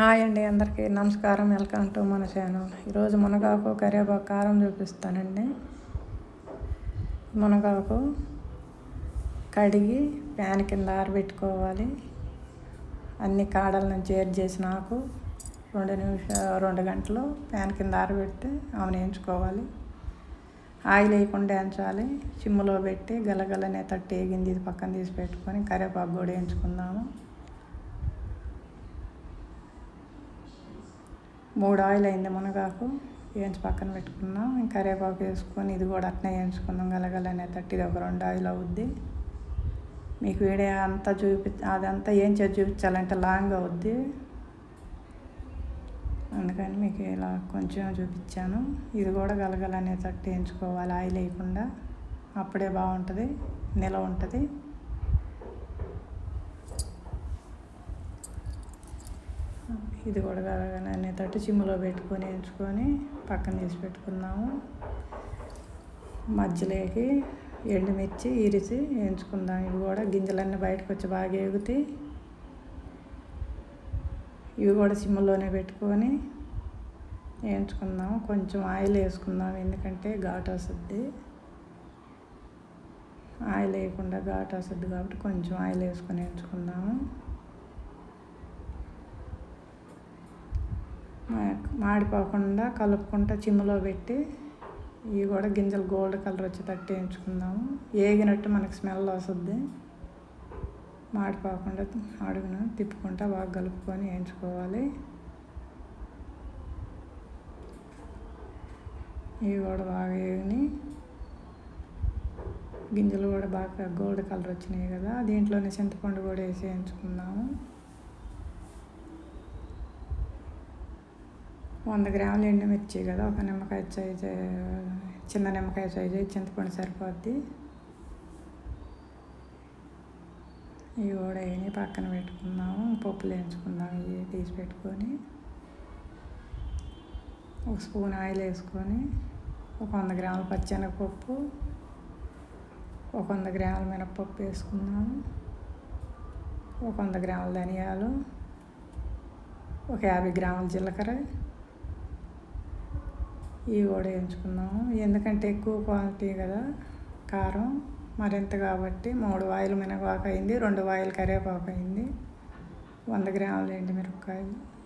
Hi అండి అందరికీ నమస్కారం వెల్కమ్ టు మన ఛానల్ ఈరోజు మునగాకు కరివేపాకు కారం చూపిస్తానండి. మునగాకు కడిగి ప్యాన్ కింద ఆరబెట్టుకోవాలి. అన్ని కాడల నుంచి ఏర్ చేసిన ఆకు రెండు నిమిషాలు రెండు గంటలు ప్యాన్ కింద ఆరబెట్టి ఆమెను వేయించుకోవాలి. ఆయిల్ వేయకుండా వేయించాలి. చిమ్ములో పెట్టి గలగలనే తట్టి వేగింది ఇది పక్కన తీసి పెట్టుకొని కరివేపాకు కూడా వేయించుకుందాము. మూడు ఆయిల్ అయింది మునగాకు వేయించి పక్కన పెట్టుకున్నాం. ఇంకా కరివేపాకు వేసుకొని ఇది కూడా అట్నే వేయించుకుందాం గలగలనే తట్టి ఇది ఒక రెండు ఆయిల్ అవుద్ది. మీకు వీడియో అంతా చూపి అదంతా ఏం చేసి చూపించాలంటే లాంగ్ అవుద్ది. అందుకని మీకు ఇలా కొంచెం చూపించాను. ఇది కూడా గలగలనే తట్టి వేయించుకోవాలి ఆయిల్ వేయకుండా. అప్పుడే బాగుంటుంది నిల ఉంటుంది. ఇది కూడా కలగానే తట్టు చిమ్ములో పెట్టుకొని ఎంచుకొని పక్కన తీసి పెట్టుకున్నాము మధ్యలోకి ఎండుమిర్చి ఇరిచి వేయించుకుందాం ఇవి కూడా గింజలన్నీ బయటకు వచ్చి బాగా ఎగుతాయి ఇవి కూడా సిమ్లోనే పెట్టుకొని వేయించుకుందాం కొంచెం ఆయిల్ వేసుకుందాం ఎందుకంటే ఘాటు వస్తుంది. ఆయిల్ వేయకుండా ఘాటు వస్తుంది కాబట్టి కొంచెం ఆయిల్ వేసుకొని వేయించుకుందాము మాడిపోకుండా కలుపుకుంటా చిమ్ములో పెట్టి ఇవి కూడా గింజలు గోల్డ్ కలర్ వచ్చి తట్టి వేయించుకుందాము. ఏగినట్టు మనకి స్మెల్ వస్తుంది. మాడిపోకుండా అడుగున తిప్పుకుంటా బాగా కలుపుకొని వేయించుకోవాలి. ఇవి కూడా బాగా వేగిని గింజలు కూడా బాగా గోల్డ్ కలర్ వచ్చినాయి కదా దీంట్లోనే చింతపండు కూడా వేసి వేయించుకుందాము. వంద గ్రాములు ఎండుమిర్చి కదా ఒక నిమ్మకాయ సైజు చిన్న నిమ్మకాయ సైజు చింతపండు సరిపోద్ది. ఇవి కూడా వేయని పక్కన పెట్టుకున్నాము పప్పులు వేయించుకుందాం ఇవి తీసి పెట్టుకొని. ఒక స్పూన్ ఆయిల్ వేసుకొని ఒక వంద గ్రాముల పచ్చెనగపప్పు ఒక వంద గ్రాముల మినపప్పు వేసుకున్నాము ఒక వంద గ్రాముల ధనియాలు ఒక యాభై గ్రాముల జీలకర్ర ఇవి కూడా ఎంచుకున్నాము. ఎందుకంటే ఎక్కువ క్వాలిటీ కదా. కారం మరింత కాబట్టి మూడు వాయిలు మినపాకు అయింది. రెండు వాయిలు కరివేపాకు అయింది. వంద గ్రాములు ఏంటి మిరపకాయలు.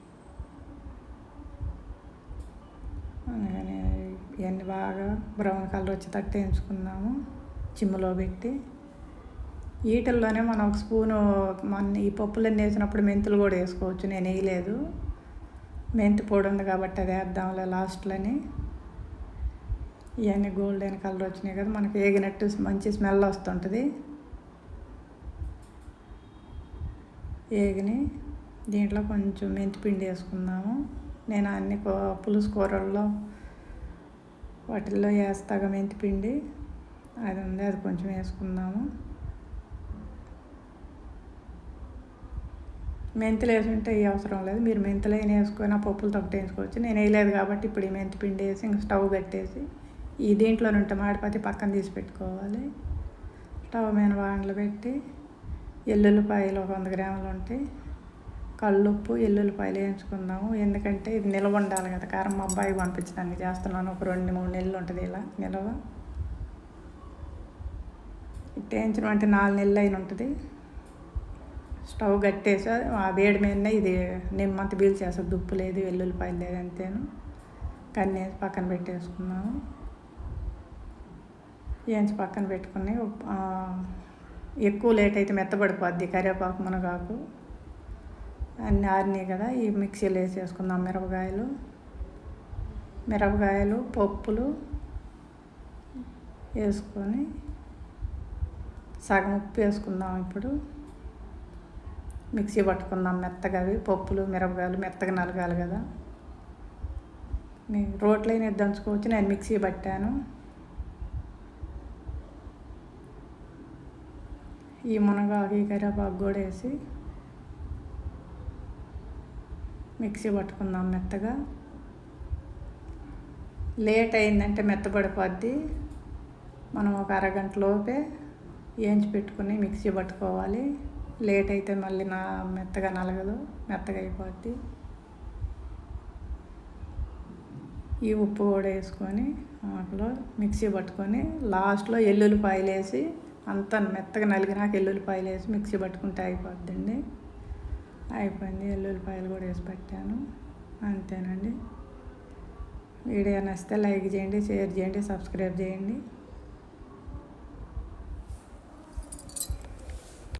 అందుకని ఇవన్నీ బాగా బ్రౌన్ కలర్ వచ్చేటట్టు ఎంచుకున్నాము. చిమ్ములో పెట్టి. వీటిల్లోనే మనం ఒక స్పూను మన ఈ పప్పులన్నీ వేసినప్పుడు మెంతులు కూడా వేసుకోవచ్చు. నేను వేయలేదు. మెంతి పొడి ఉంది కాబట్టి అది వేద్దాంలే లాస్ట్లోని ఇవన్నీ గోల్డెన్ కలర్ వచ్చినాయి కదా మనకి ఏగినట్టు మంచి స్మెల్ వస్తుంటుంది. ఏగిని దీంట్లో కొంచెం మెంతిపిండి వేసుకుందాము. నేను అన్ని పులుసు కూరల్లో వాటిల్లో వేస్తాగా మెంతిపిండి అది ఉంది అది కొంచెం వేసుకుందాము. మెంతులు వేసుంటే ఏ అవసరం లేదు. మీరు మెంతులు అయినా వేసుకొని ఆ పప్పులు తొక్కటి వేసుకోవచ్చు నేను వేయలేదు కాబట్టి ఇప్పుడు ఈ మెంతి పిండి వేసి ఇంక స్టవ్ కట్టేసి ఈ దీంట్లో ఉంటే. మాడిపోతే పక్కన తీసి పెట్టుకోవాలి. స్టవ్ మీద వాండ్లు పెట్టి ఎల్లుల్లిపాయలు ఒక వంద గ్రాములు ఉంటాయి. కళ్ళుప్పు ఎల్లుల్లిపాయలు వేయించుకుందాము. ఎందుకంటే ఇది నిల్వ ఉండాలి కదా. కారం మా అబ్బాయి పంపించడానికి చేస్తున్నాను. ఒక రెండు మూడు నెలలు ఉంటుంది ఇలా నిల్వ. ఇట్ట అంటే నాలుగు నెలలు అయిన ఉంటుంది. స్టవ్ కట్టేసి ఆ వేడి మీదనే ఇది నిమ్మంత పీల్చేసా దుప్పు లేదు వెల్లుల్లిపాయలు లేదు అంతేను. కన్నేసి పక్కన పెట్టేసుకున్నాము ఏంచి పక్కన పెట్టుకుని ఎక్కువ లేట్ అయితే మెత్తబడిపోద్ది కరివేపాకు మునగాకు. అన్నీ ఆరినాయి కదా ఈ మిక్సీలో వేసేసుకుందాం మిరపకాయలు. మిరపకాయలు పప్పులు వేసుకొని సగం ఉప్పు వేసుకుందాం ఇప్పుడు. మిక్సీ పట్టుకుందాం మెత్తగా అవి పప్పులు మిరపకాయలు మెత్తగా నలగాలి కదా. మీ రోట్లైన దంచుకోవచ్చు నేను మిక్సీ పట్టాను. ఈ మునగాకు ఈ కరివేపాకు కూడా వేసి మిక్సీ పట్టుకుందాం మెత్తగా. లేట్ అయిందంటే మెత్తపడిపోద్ది మనం ఒక అరగంట లోపే వేయించి పెట్టుకుని మిక్సీ పట్టుకోవాలి. లేట్ అయితే మళ్ళీ నా మెత్తగా నలగదు మెత్తగా అయిపోద్ది. ఈ ఉప్పు కూడా వేసుకొని వాటిలో మిక్సీ పట్టుకొని లాస్ట్లో ఎల్లుల్లిపాయలు వేసి అంత మెత్తగా నలిగినాక ఎల్లుల్లిపాయలు వేసి మిక్సీ పట్టుకుంటే అయిపోద్దండి. అయిపోయింది ఎల్లుల్లిపాయలు కూడా వేసి పెట్టాను. అంతేనండి. వీడియో నచ్చితే లైక్ చేయండి షేర్ చేయండి సబ్స్క్రైబ్ చేయండి.